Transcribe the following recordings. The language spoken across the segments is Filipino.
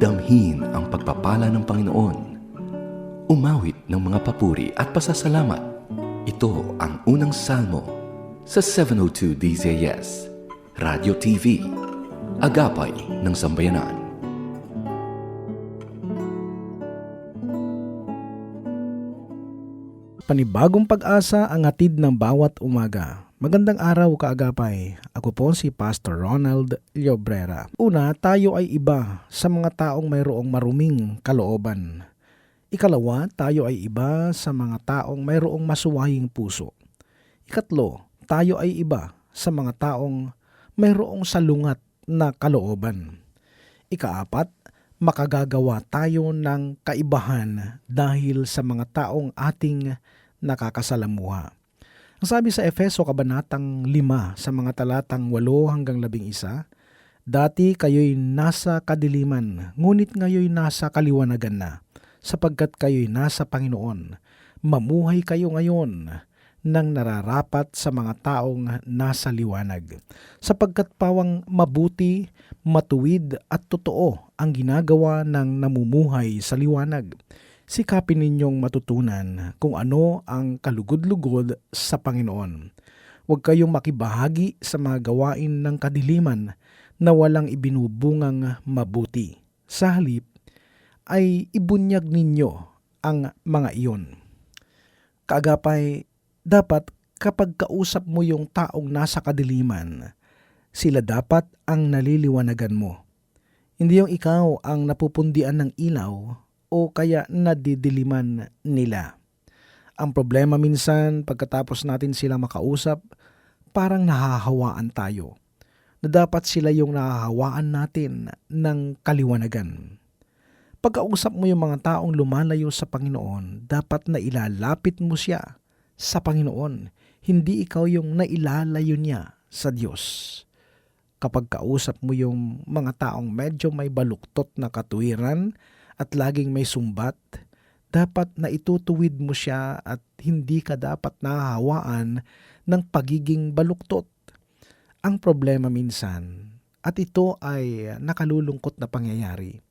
Damhin ang pagpapala ng Panginoon. Umawit ng mga papuri at pasasalamat. Ito ang unang salmo sa 702 DZS, Radio TV, Agapay ng Sambayanan. Panibagong pag-asa ang hatid ng bawat umaga. Magandang araw kaagapay. Ako po si Pastor Ronald Llobrera. Una, tayo ay iba sa mga taong mayroong maruming kalooban. Ikalawa, tayo ay iba sa mga taong mayroong masuwaying puso. Ikatlo, tayo ay iba sa mga taong mayroong salungat na kalooban. Ikaapat, makagagawa tayo ng kaibahan dahil sa mga taong ating nakakasalamuha. Ang sabi sa Efeso Kabanatang 5 sa mga talatang 8 hanggang 11, Dati kayo'y nasa kadiliman, ngunit ngayon nasa kaliwanagan na, sapagkat kayo'y nasa Panginoon. Mamuhay kayo ngayon nang nararapat sa mga taong nasa liwanag. Sapagkat pawang mabuti, matuwid at totoo ang ginagawa ng namumuhay sa liwanag. Sikapin ninyong matutunan kung ano ang kalugod-lugod sa Panginoon. Huwag kayong makibahagi sa mga gawain ng kadiliman na walang ibinubungang mabuti. Sa halip, ay ibunyag ninyo ang mga iyon. Kaagapay, dapat kapag kausap mo yung taong nasa kadiliman, sila dapat ang naliliwanagan mo. Hindi yung ikaw ang napupundian ng ilaw o kaya nadidiliman nila. Ang problema minsan pagkatapos natin sila makausap, parang nahahawaan tayo na dapat sila yung nahahawaan natin ng kaliwanagan. Pagkausap mo yung mga taong lumalayo sa Panginoon, dapat na ilalapit mo siya sa Panginoon, hindi ikaw yung nailalayo niya sa Diyos. Kapag kausap mo yung mga taong medyo may baluktot na katuwiran at laging may sumbat, dapat na itutuwid mo siya at hindi ka dapat nahahawaan ng pagiging baluktot. Ang problema minsan, at ito ay nakalulungkot na pangyayari,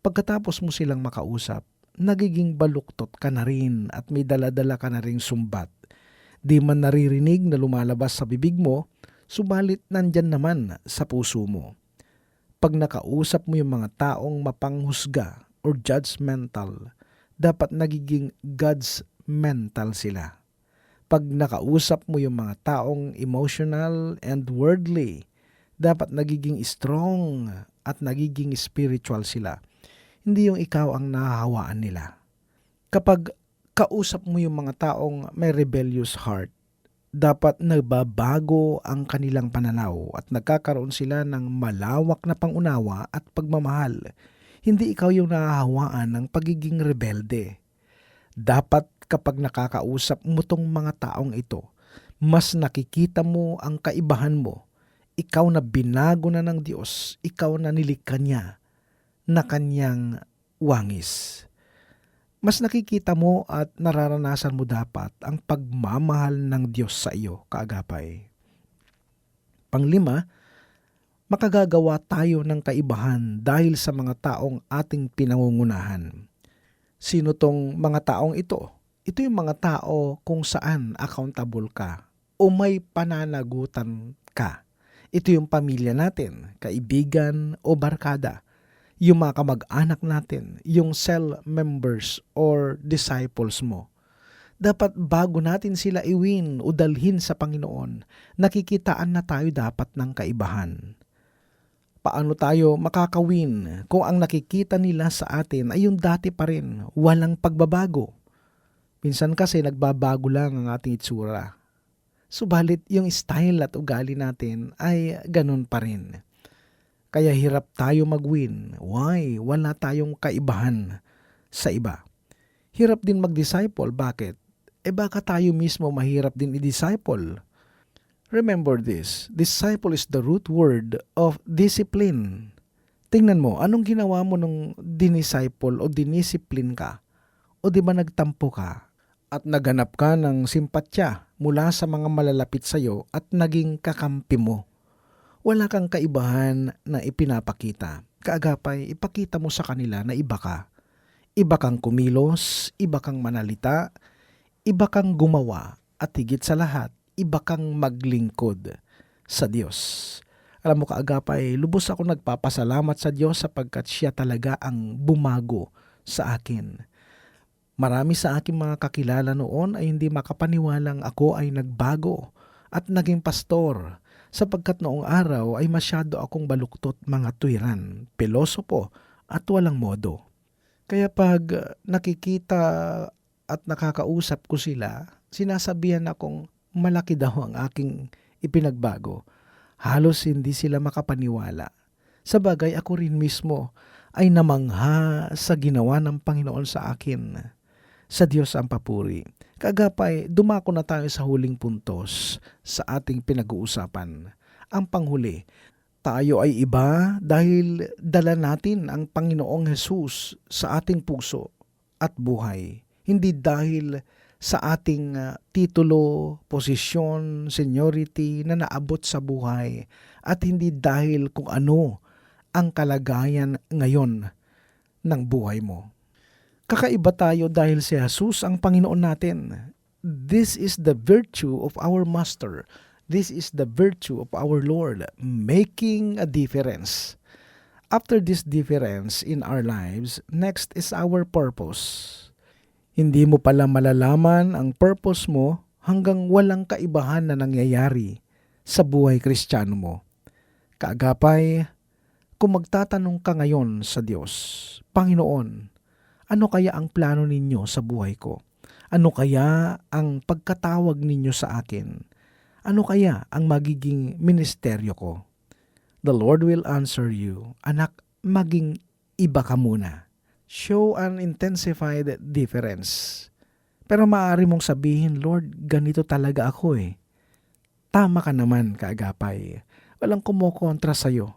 pagkatapos mo silang makausap, nagiging baluktot ka na rin at may daladala ka na ring sumbat. Di man naririnig na lumalabas sa bibig mo, subalit nandyan naman sa puso mo. Pag nakausap mo yung mga taong mapanghusga or judgmental, dapat nagiging God's mental sila. Pag nakausap mo yung mga taong emotional and worldly, dapat nagiging strong at nagiging spiritual sila hindi yung ikaw ang nahahawaan nila. Kapag kausap mo yung mga taong may rebellious heart, dapat nagbabago ang kanilang pananaw at nagkakaroon sila ng malawak na pangunawa at pagmamahal. Hindi ikaw yung nahahawaan ng pagiging rebelde. Dapat kapag nakakausap mo tong mga taong ito, mas nakikita mo ang kaibahan mo. Ikaw na binago na ng Diyos, ikaw na nilikha niya na kanyang wangis. Mas nakikita mo at nararanasan mo dapat ang pagmamahal ng Diyos sa iyo, kaagapay. Panglima, makagagawa tayo ng kaibahan dahil sa mga taong ating pinangungunahan. Sino tong mga taong ito? Ito yung mga tao kung saan accountable ka o may pananagutan ka. Ito yung pamilya natin, kaibigan o barkada yung mga kamag-anak natin, yung cell members or disciples mo. Dapat bago natin sila iwin o dalhin sa Panginoon, nakikitaan na tayo dapat ng kaibahan. Paano tayo makakawin kung ang nakikita nila sa atin ay yung dati pa rin, walang pagbabago? Minsan kasi nagbabago lang ang ating itsura. Subalit yung style at ugali natin ay ganun pa rin. Kaya hirap tayo mag-win. Why? Wala tayong kaibahan sa iba. Hirap din mag-disciple. Bakit? Eh baka tayo mismo mahirap din i-disciple. Remember this, disciple is the root word of discipline. Tingnan mo, anong ginawa mo nung dinisciple o diniscipline ka? O di ba nagtampo ka at naganap ka ng simpatya mula sa mga malalapit sa iyo at naging kakampi mo? Wala kang kaibahan na ipinapakita. Kaagapay, ipakita mo sa kanila na iba ka. Iba kang kumilos, iba kang manalita, iba kang gumawa, at higit sa lahat, iba kang maglingkod sa Diyos. Alam mo kaagapay, lubos ako nagpapasalamat sa Diyos sapagkat siya talaga ang bumago sa akin. Marami sa aking mga kakilala noon ay hindi makapaniwalang ako ay nagbago at naging pastor sapagkat noong araw ay masyado akong baluktot mga tuwiran, pilosopo at walang modo. Kaya pag nakikita at nakakausap ko sila, sinasabihan akong malaki daw ang aking ipinagbago. Halos hindi sila makapaniwala. Sa bagay ako rin mismo ay namangha sa ginawa ng Panginoon sa akin. Sa Diyos ang papuri. Kagapay, dumako na tayo sa huling puntos sa ating pinag-uusapan. Ang panghuli, tayo ay iba dahil dala natin ang Panginoong Hesus sa ating puso at buhay. Hindi dahil sa ating uh, titulo, posisyon, seniority na naabot sa buhay at hindi dahil kung ano ang kalagayan ngayon ng buhay mo. Kakaiba tayo dahil si Jesus ang Panginoon natin. This is the virtue of our Master. This is the virtue of our Lord, making a difference. After this difference in our lives, next is our purpose. Hindi mo pala malalaman ang purpose mo hanggang walang kaibahan na nangyayari sa buhay kristyano mo. Kaagapay, kung magtatanong ka ngayon sa Diyos, Panginoon, ano kaya ang plano ninyo sa buhay ko? Ano kaya ang pagkatawag ninyo sa akin? Ano kaya ang magiging ministeryo ko? The Lord will answer you, Anak, maging iba ka muna. Show an intensified difference. Pero maaari mong sabihin, Lord, ganito talaga ako eh. Tama ka naman, kaagapay. Walang kumukontra sa'yo.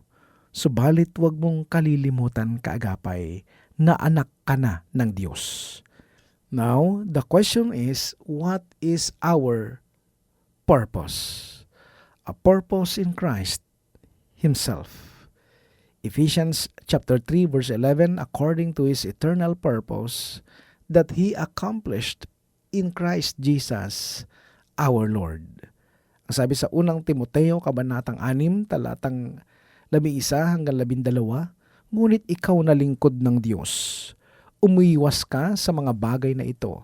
Subalit huwag mong kalilimutan, kaagapay, na anak ka na ng Diyos. Now, the question is, what is our purpose? A purpose in Christ Himself. Ephesians chapter 3 verse 11 according to his eternal purpose that he accomplished in Christ Jesus our Lord. Ang sabi sa unang Timoteo kabanatang 6 talatang 11 hanggang 12 Ngunit ikaw na lingkod ng Diyos. Umiwas ka sa mga bagay na ito.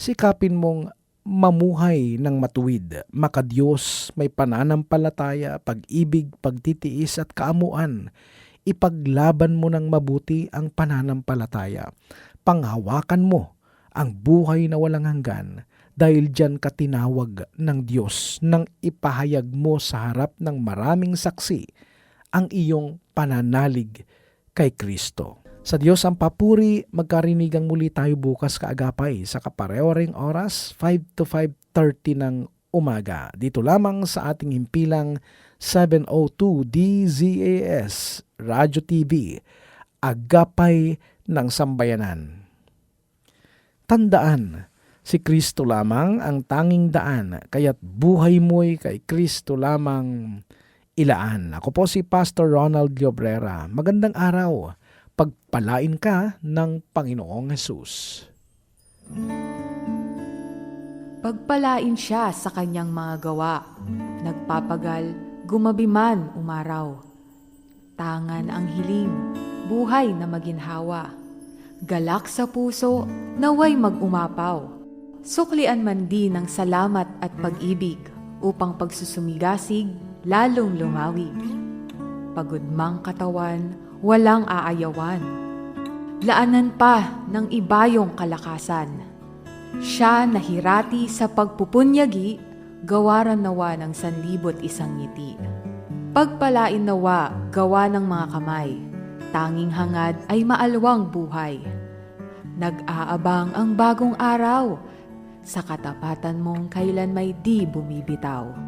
Sikapin mong mamuhay ng matuwid, makadiyos, may pananampalataya, pag-ibig, pagtitiis at kaamuan. Ipaglaban mo ng mabuti ang pananampalataya. Panghawakan mo ang buhay na walang hanggan dahil diyan ka tinawag ng Diyos nang ipahayag mo sa harap ng maraming saksi ang iyong pananalig kay Kristo. Sa Diyos ang papuri, magkarinigang muli tayo bukas kaagapay sa kapareho ring oras 5 to 5.30 ng umaga. Dito lamang sa ating himpilang 702 DZAS Radio TV, Agapay ng Sambayanan. Tandaan, si Kristo lamang ang tanging daan, kaya't buhay mo'y kay Kristo lamang ilaan. Ako po si Pastor Ronald Llobrera. Magandang araw. Pagpalain ka ng Panginoong Hesus. Pagpalain siya sa kanyang mga gawa. Nagpapagal, gumabi man umaraw. Tangan ang hiling, buhay na maginhawa. Galak sa puso, naway mag-umapaw. Suklian man din ng salamat at pag-ibig upang pagsusumigasig lalong lumawig. Pagod mang katawan, walang aayawan. Laanan pa ng ibayong kalakasan. Siya nahirati sa pagpupunyagi, gawaran nawa ng sanlibot isang ngiti. Pagpalain nawa, gawa ng mga kamay, tanging hangad ay maalwang buhay. Nag-aabang ang bagong araw, sa katapatan mong kailan may di bumibitaw.